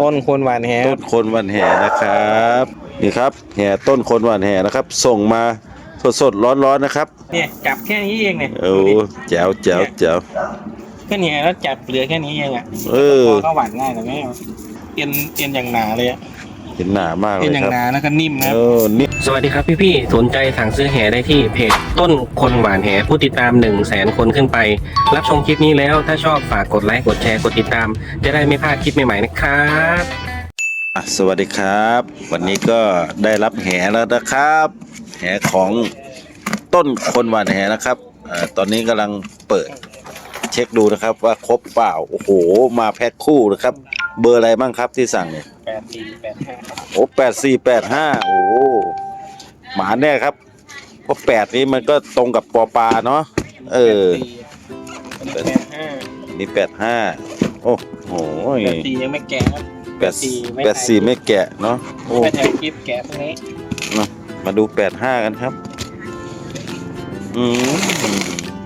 ต้นคนหวานแหต้นคนวันแห่นะครับ นี่ครับแห่ต้นคนวันแห่นะครับ ส่งมาสดสดร้อนร้อนๆนะครับเนี่ยจับแค่นี้เองเนี่ยโอ้ดูดิแจ๋วแจ๋วแจ๋วแค่นี้แล้วจับเหลือแค่นี้เองอะเออพอก็หวานง่ายแต่ไม่เอาเอ็นเอ็นอย่างหนาเลยอะ เห็นหนามากเลเอ็นยอย่าคงรับหนาแล้วก็นิ่มนะเออนี่ สวัสดีครับพี่ๆ สนใจสั่งซื้อแหได้ที่เพจต้นคนหวานแหผู้ติดตาม1 0 0 0 0แสนคนขึ้นไป รับชมคลิปนี้แล้วถ้าชอบฝากกดไลค์กดแชร์กดติดตาม จะได้ไม่พลาดคลิปใหม่ ๆ นะครับ อะสวัสดีครับ วันนี้ก็ได้รับแห่แล้วนะครับ แห่ของต้นคนหวานแห่นะครับอ่าตอนนี้กำลังเปิดเช็คดูนะครับว่าครบเปล่า โอ้โห มาแพ็คคู่นะครับ เบอร์อะไรบ้างครับที่สั่งเนี่ยแปดสี่แปดห้าโอ้แปดสี่แปดห้าโอ้หมาแน่ครับเพราะแปดนี้มันก็ตรงกับปอปลาเนาะเออแปดห้านี่แปดห้าโอ้โหแปดสี่ยังไม่แก่ครับแปดแปดสี่ไม่แกะเนาะโอ้ไม่ถ่ายคลิปแก่พวกนี้มามาดูแปดห้ากันครับอืม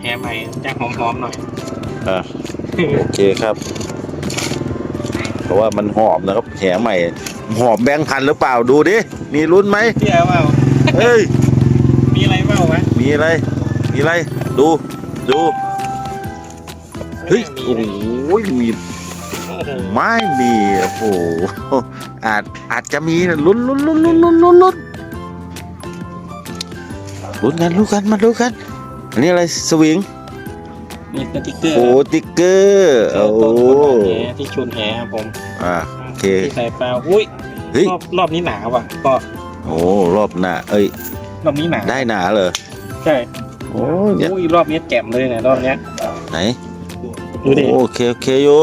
แหใหม่จะหอมๆหน่อยอะโอเคครับเพ ราะว่ามันหอมนะครับแหใหม่หอมแบงค์พันหรือเปล่าดูดิมีลุ้นไหมพี่เอาเปล่าเอ้ยมีอะไรเปล่าวะมีอะไร มีอะไร ดูดูเฮ้ยโอ้โหมีโอ้โหไม่มีโอ้โหอาจอาจจะมีนะลุ้นลุ้นลุ้นลุ้นลุ้นลุ้นลุ้นลุ้นกันลุ้นกันมาดูกันอันนี้อะไรสวิง มีสติ๊กเกอร์โอ้ติ๊กเกอร์โอ้ต้นคนหวานแหที่ชุนแหครับผมอ่าโอเคที่ใส่ปลาอุ้ยเฮ้ยรอบรอบนี้หนาว่ะก็โอ้รอบหน้าเอ้ยรอบนี้หนาได้หนาเลยใช่โอ้ยเนี่ยอุ้ยรอบนี้แจ่มเลยเนี่ยรอบเนี้ยไหนดูดิโอเคโอเคอยู่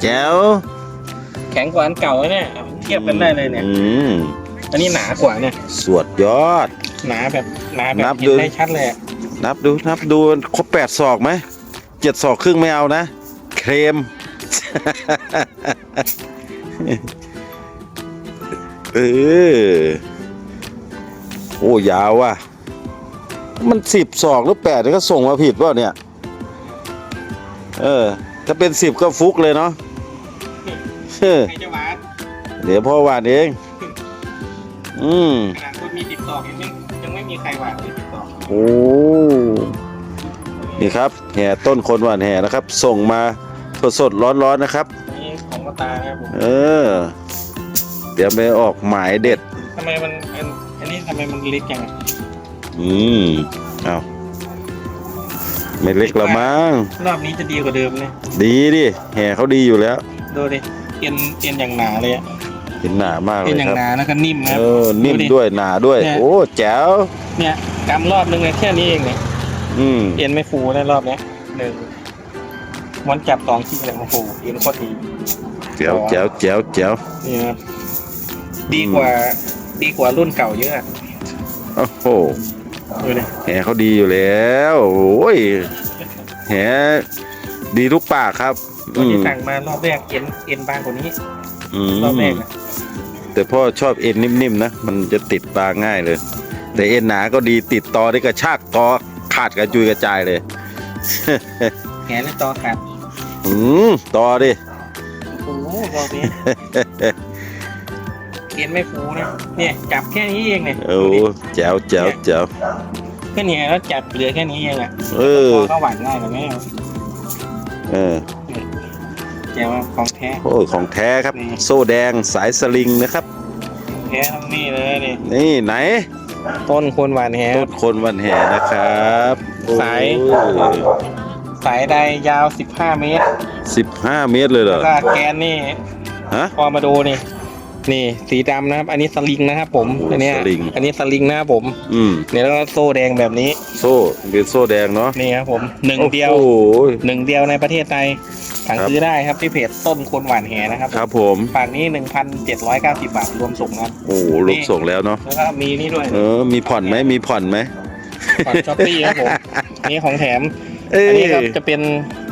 แจ๋วแข็งกว่าอันเก่าแล้วเนี่ยเทียบกันได้เลยเนี่ยอืมอันนี้หนากว่าเนี่ยสวดยอด หนาแบบหนาแบนับบเห็ดูนได้ชัดเลยอะนับดูนับดูครบแปดศอกไหม เจ็ดศอกครึ่งไม่เอานะ เครม เออ โอ้ยาวว่ะ มันสิบศอกหรือแปดนี่ก็ส่งมาผิดเปล่าเนี่ย เออ ถ้าเป็นสิบก็ฟุกเลยเนาะเออใครจะหวานเดี๋ยวพ่อวานเอง อืมขนาดคนมีติดต่อยังไม่ยังไม่มีใครหวานเลยติดต่อโอ้ นี่ครับแห่ต้นคนหวานแห่นะครับ ส่งมาสดสดร้อนร้อนๆนะครับอันนี้ของกระตาครับผมเออ เดี๋ยวไปออกหมายเด็ดทำไมมันอันอันนี้ทำไมมันเล็กจังอะอืมเอาไม่เล็กละมั้งรอบนี้จะดีกว่าเดิมเลยดีดิแห่เขาดีอยู่แล้ว ดูดิเอ็นเอ็นอย่างหนาเลยอะเห็นหนามากเลเอ็นยอย่างครับหนาแล้วก็นิ่มครับเออนิ่มดิด้วยหนาด้วย เนี่ย โอ้แจ๋วเนี่ยกำรอบนึงเลยแค่นี้เองเนี่ย อืมเอ็นไม่ฟูได้รอบเนี้ยหนึ่งมันจับสองทีเลยโอ้โหเอ็นโคตรดีแจ๋วแจ๋วแจ๋วแจ๋วนี่ครับดีกว่า ดีกว่ารุ่นเก่าเยอะอะโอ้โหดูดิแหเขาดีอยู่แล้วโอ้ยแหดีทุกปากครับตอนที่อืมสั่งมารอบแรกเอ็นเอ็นบางกว่านี้อืมรอบแรกอะแต่พ่อชอบเอ็นนิ่มๆนะ มันจะติดปลาง่ายเลย แต่เอ็นหนาก็ดีติดต่อได้กระชากต่อ ขาดกระจุยกระจายเลยแหนเลยต่อขาดอืมต่อดิ โอ้โหรอบนี้เอ็นไม่ฟูนะ เนี่ยจับแค่นี้เองเนี่ยโอ้ดูดิแจ๋วแจ๋วแจ๋วแค่นี้แล้วจับเหลือแค่นี้เองอะเออ พอก็หวานง่ายแต่ไม่เอาเออ แกว่าของแท้ โอ้ยของแท้ครับ นี่ โซ่แดงสายสลิงนะครับ แท้ทั้งนี้เลยนี่ นี่ไหน ต้นคนหวานแหต้นคนวันแห่นะครับโอ้สาย สายใดยาว 15 เมตรสิบห้าเมตรเลยเหรแล้อวก็แกนนี่ ฮะ พอมาดูนี่ นี่สีดำนะครับ อันนี้สลิงนะครับผมโอ้โหอันเนี้ยสลิง อันนี้สลิงนะครับผมอืมเนี่ยแล้วก็โซ่แดงแบบนี้โซ่เป็นโซ่แดงเนาะนี่ครับผมหนึ่งเดียวโอ้โหหนึ่งเดียวในประเทศไทยสั่งครับซื้อได้ครับที่เพจต้นคนหวานแหนะครับครับผมฝากนี้1,790บาทรวมส่งนะครับโอ้โหลูกส่งแล้วเนาะแล้วก็มีนี่ด้วยเออมีผ่อนไหมมีผ่อนไหมผ่อนช้อปปี้ครับผมนี่ของแถมเอ้ยอันนี้ก็จะเป็น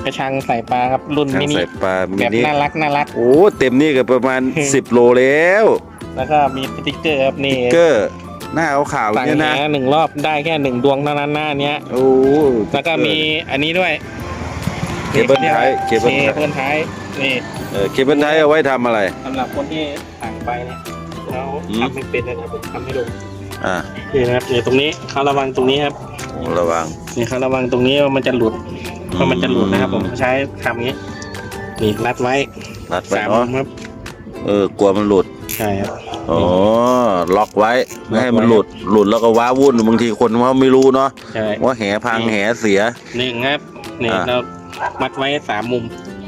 กระชังใส่ปลาครับรุ่นทางมินิใส่ปลามิแบบนิน่ารักน่ารัก โอ้เต็มนี่ก็ประมาณ 10 โลแล้วแล้วก็มีสติ๊กเกอร์ครับนี่เกอร์หน้าขาวๆสั่งเนี่ยแหนะหนึ่งรอบได้แค่หนึ่งดวงเท่านั้นหน้าเนี้ย โอ้แล้วก็มีอันนี้ด้วยเคเบิลไทยเคเบิลเคไทยเบิลไทยนี่เออเคเบิลไทยเอาไว้ทำอะไร สำหรับคนที่สั่งไปเนี่ยแล้วอืม ทำไม่เป็นนะครับผมทำให้ดูอ่านี่นะครับเนี่ยตรงนี้เขาระวังตรงนี้ครับ ระวังนี่เขาระวังตรงนี้ว่ามันจะหลุดเพราะมันจะหลุดนะครับ ผมใช้คำนี้นี่รัดไว้รัดไว้สามเนาะครับเออกลัวมันหลุดใช่ครับอ๋อล็อกไว้ไม่ให้มันล็อกไว้หลุดหลุดแล้วก็ว้าวุ่นบางทีคนเขาไม่รู้เนาะใช่ว่าแหพังนี่แหเสียหนึ่งครับนี่อ่าเรามัดไว้สามมุม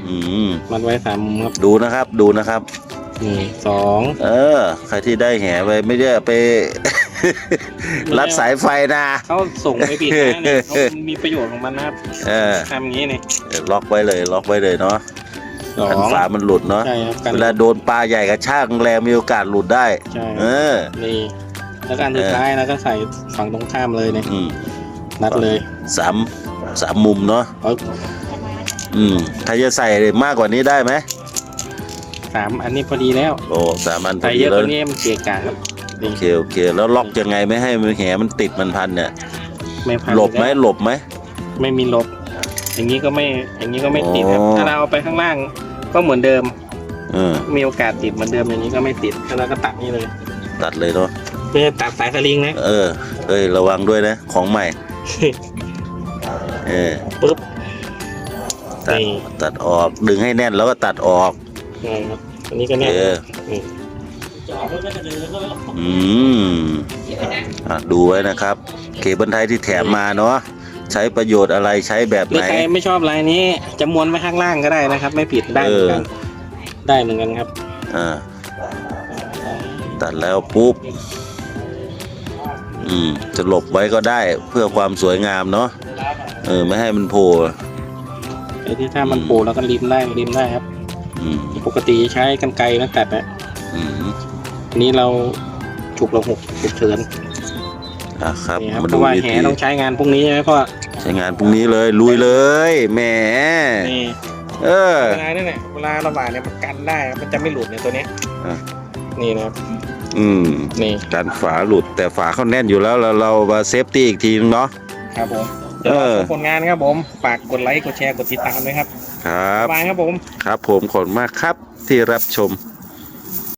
อืมมัดไว้สามมุมครับดูนะครับดูนะครับนี่สองเออ ใครที่ได้แหไปไม่ได้ไป รัดสายไฟนะ เขาส่งไปผิดนะเนี่ยเขามีประโยชน์ของมันนะครับเออ ทำอย่างนี้นี่ล็อกไว้เลย ล็อกไว้เลยเนาะสอกันงฝามันหลุดเนาะใช่ครับกันเวลาโดนปลาใหญ่กระชากแรงมีโอกาสหลุดได้ ใช่เออ นี่แล้วการสุดท้ายแล้วก็ใส่ฝั่งตรงข้ามเลยเนี่ยอืมนัดเลยสามสามมุมเนาะเอาอืมใครจะใส่มากกว่านี้ได้ไหมสามอันนี้พอดีแล้ว โอ้สามอันพอใส่ดีเยอะกแล้วว่านี้มันเกะกะครับ โอเคโอเค แล้วล็อกยังไงไม่ให้มันแหมันติดมันพันเนี่ย ไม่พันหลบไหมแล้วหลบไหมไม่มีหลบ อย่างนี้ก็ไม่อย่างนี้ก็ไม่ติดครับอ๋อถ้าเราเอาไปข้างล่างก็เหมือนเดิมเออมีโอกาสติดเหมือนเดิมอย่างนี้ก็ไม่ติดแล้วเราก็ตัดนี่เลย ตัดเลยเนาะไม่ใช่ตัดสายสลิงนะเออเอ้ยระวังด้วยนะของใหม่เออปึ๊บตัดนี่ตัดออกดึงให้แน่นแล้วก็ตัดออก ใช่ครับอันนี้ก็เอเนี่ยอนี่อืมอะดูไว้นะครับ เคเบิลไทยที่แถมมาเนาะใช้ประโยชน์อะไรใช้แบบหรือไหนใครไม่ชอบลายนี้จะม้วนไว้ข้างล่างก็ได้นะครับ ไม่ผิดได้เหมือนกันเอได้เหมือนกันครับ อ่าตัดแล้วปุ๊บ อืม จะหลบไว้ก็ได้เพื่อความสวยงามเนาะเออ ไม่ให้มันโผล่ไอ้ที่ถ้ามันโผล่แล้วก็ริมได้ริมได้ครับ อืมปกติใช้กันไกรนะตัดนะอืม อันนี้เราฉุกเราหกฉุกเฉินอะครับนี่ครับมาเพดูราะว่าวิแหธีต้องใช้งานพรุ่งนี้ใช่ไหมพ่อใช้งานพรุ่งนี้เลยลุยเลยแหมนี่เออ เวลาเนี่ยเวลาระบาดเนี่ยมันกันได้ครับมันจะไม่หลุดเนี่ยตัวเนี้ยอะ นี่นะครับอืมนี่การฝาหลุดแต่ฝาเขาแน่นอยู่แล้วเราเรามาเซฟตี้อีกทีนึงเนาะ ครับผมเออดี๋ยวราชมผลงานครับผมฝากกดไลค์กดแชร์กดติดตามด้วยครับครับบ๊ายบายครับผม ครับผมขอบคุณมากครับที่รับชม